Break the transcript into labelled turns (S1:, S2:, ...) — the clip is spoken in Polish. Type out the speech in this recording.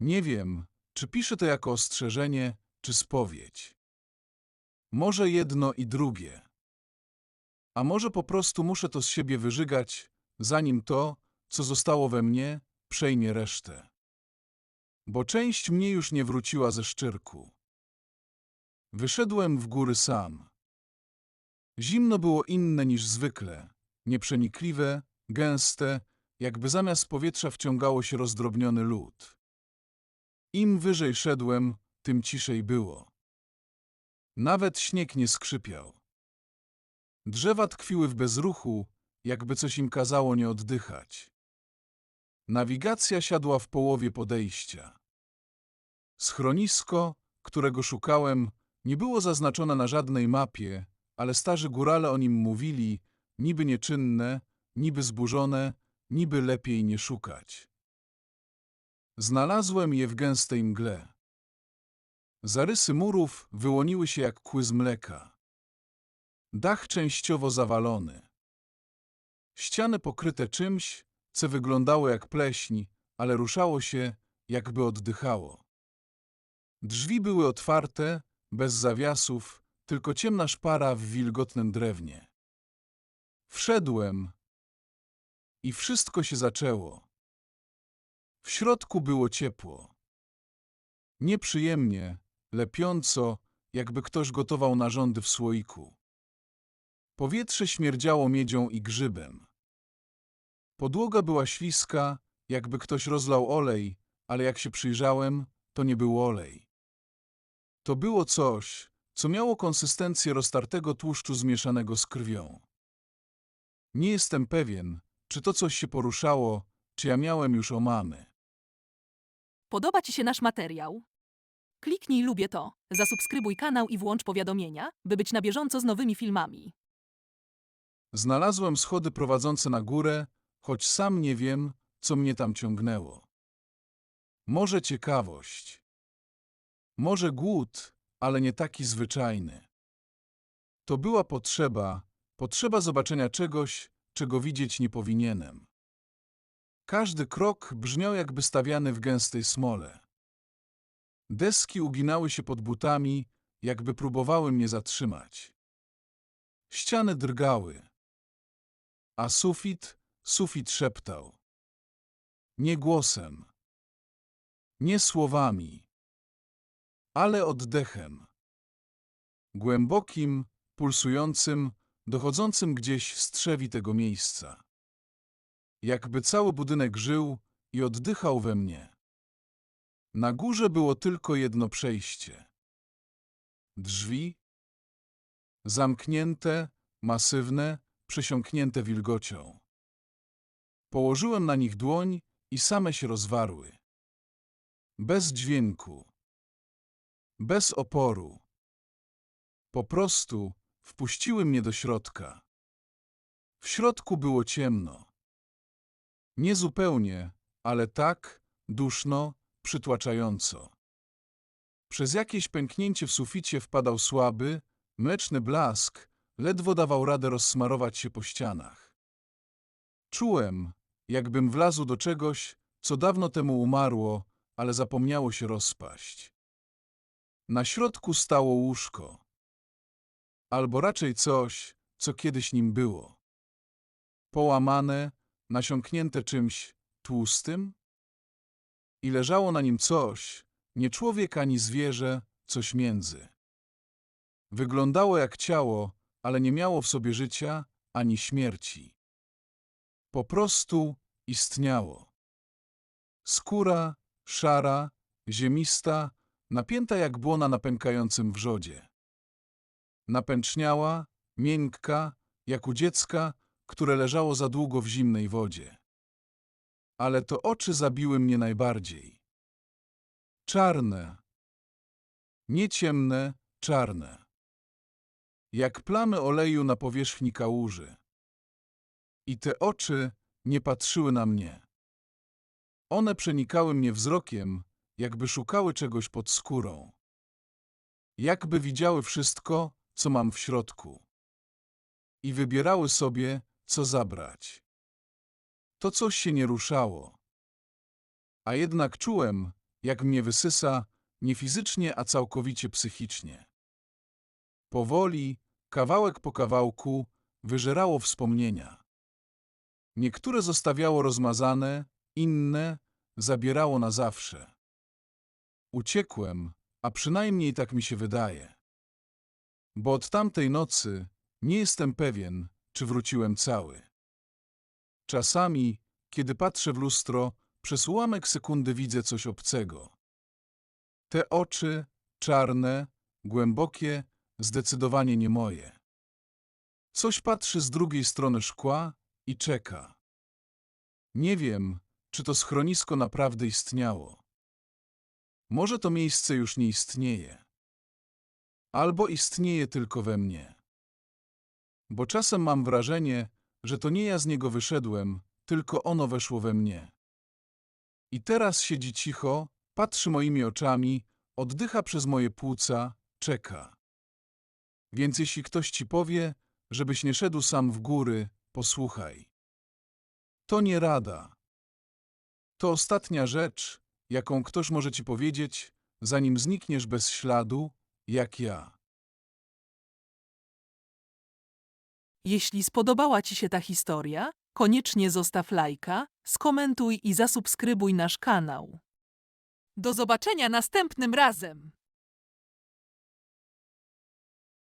S1: Nie wiem, czy piszę to jako ostrzeżenie, czy spowiedź. Może jedno i drugie. A może po prostu muszę to z siebie wyżygać, zanim to, co zostało we mnie, przejmie resztę. Bo część mnie już nie wróciła ze szczyrku. Wyszedłem w góry sam. Zimno było inne niż zwykle, nieprzenikliwe, gęste, jakby zamiast powietrza wciągało się rozdrobniony lód. Im wyżej szedłem, tym ciszej było. Nawet śnieg nie skrzypiał. Drzewa tkwiły w bezruchu, jakby coś im kazało nie oddychać. Nawigacja siadła w połowie podejścia. Schronisko, którego szukałem, nie było zaznaczone na żadnej mapie, ale starzy górale o nim mówili, niby nieczynne, niby zburzone, niby lepiej nie szukać. Znalazłem je w gęstej mgle. Zarysy murów wyłoniły się jak kły z mleka. Dach częściowo zawalony. Ściany pokryte czymś, co wyglądało jak pleśń, ale ruszało się, jakby oddychało. Drzwi były otwarte, bez zawiasów, tylko ciemna szpara w wilgotnym drewnie. Wszedłem i wszystko się zaczęło. W środku było ciepło. Nieprzyjemnie, lepiąco, jakby ktoś gotował narządy w słoiku. Powietrze śmierdziało miedzią i grzybem. Podłoga była śliska, jakby ktoś rozlał olej, ale jak się przyjrzałem, to nie był olej. To było coś, co miało konsystencję roztartego tłuszczu zmieszanego z krwią. Nie jestem pewien, czy to coś się poruszało, czy ja miałem już omamy.
S2: Podoba Ci się nasz materiał? Kliknij lubię to, zasubskrybuj kanał i włącz powiadomienia, by być na bieżąco z nowymi filmami.
S1: Znalazłem schody prowadzące na górę, choć sam nie wiem, co mnie tam ciągnęło. Może ciekawość. Może głód, ale nie taki zwyczajny. To była potrzeba, potrzeba zobaczenia czegoś, czego widzieć nie powinienem. Każdy krok brzmiał jakby stawiany w gęstej smole. Deski uginały się pod butami, jakby próbowały mnie zatrzymać. Ściany drgały, a sufit, sufit szeptał. Nie głosem, nie słowami, ale oddechem. Głębokim, pulsującym, dochodzącym gdzieś z trzewi tego miejsca. Jakby cały budynek żył i oddychał we mnie. Na górze było tylko jedno przejście. Drzwi, zamknięte, masywne, przesiąknięte wilgocią. Położyłem na nich dłoń i same się rozwarły. Bez dźwięku. Bez oporu. Po prostu wpuściły mnie do środka. W środku było ciemno. Nie zupełnie, ale tak, duszno, przytłaczająco. Przez jakieś pęknięcie w suficie wpadał słaby, mleczny blask, ledwo dawał radę rozsmarować się po ścianach. Czułem, jakbym wlazł do czegoś, co dawno temu umarło, ale zapomniało się rozpaść. Na środku stało łóżko. Albo raczej coś, co kiedyś nim było. Połamane, nasiąknięte czymś tłustym? I leżało na nim coś, nie człowiek ani zwierzę, coś między. Wyglądało jak ciało, ale nie miało w sobie życia ani śmierci. Po prostu istniało. Skóra, szara, ziemista, napięta jak błona na pękającym wrzodzie. Napęczniała, miękka, jak u dziecka, które leżało za długo w zimnej wodzie. Ale to oczy zabiły mnie najbardziej. Czarne. Nie ciemne, czarne. Jak plamy oleju na powierzchni kałuży. I te oczy nie patrzyły na mnie. One przenikały mnie wzrokiem, jakby szukały czegoś pod skórą. Jakby widziały wszystko, co mam w środku. I wybierały sobie, co zabrać. To coś się nie ruszało. A jednak czułem, jak mnie wysysa, nie fizycznie, a całkowicie psychicznie. Powoli, kawałek po kawałku, wyżerało wspomnienia. Niektóre zostawiało rozmazane, inne zabierało na zawsze. Uciekłem, a przynajmniej tak mi się wydaje. Bo od tamtej nocy nie jestem pewien, czy wróciłem cały. Czasami, kiedy patrzę w lustro, przez ułamek sekundy widzę coś obcego. Te oczy, czarne, głębokie, zdecydowanie nie moje. Coś patrzy z drugiej strony szkła i czeka. Nie wiem, czy to schronisko naprawdę istniało. Może to miejsce już nie istnieje. Albo istnieje tylko we mnie. Bo czasem mam wrażenie, że to nie ja z niego wyszedłem, tylko ono weszło we mnie. I teraz siedzi cicho, patrzy moimi oczami, oddycha przez moje płuca, czeka. Więc jeśli ktoś ci powie, żebyś nie szedł sam w góry, posłuchaj. To nie rada. To ostatnia rzecz, jaką ktoś może ci powiedzieć, zanim znikniesz bez śladu, jak ja.
S2: Jeśli spodobała Ci się ta historia, koniecznie zostaw lajka, skomentuj i zasubskrybuj nasz kanał. Do zobaczenia następnym razem!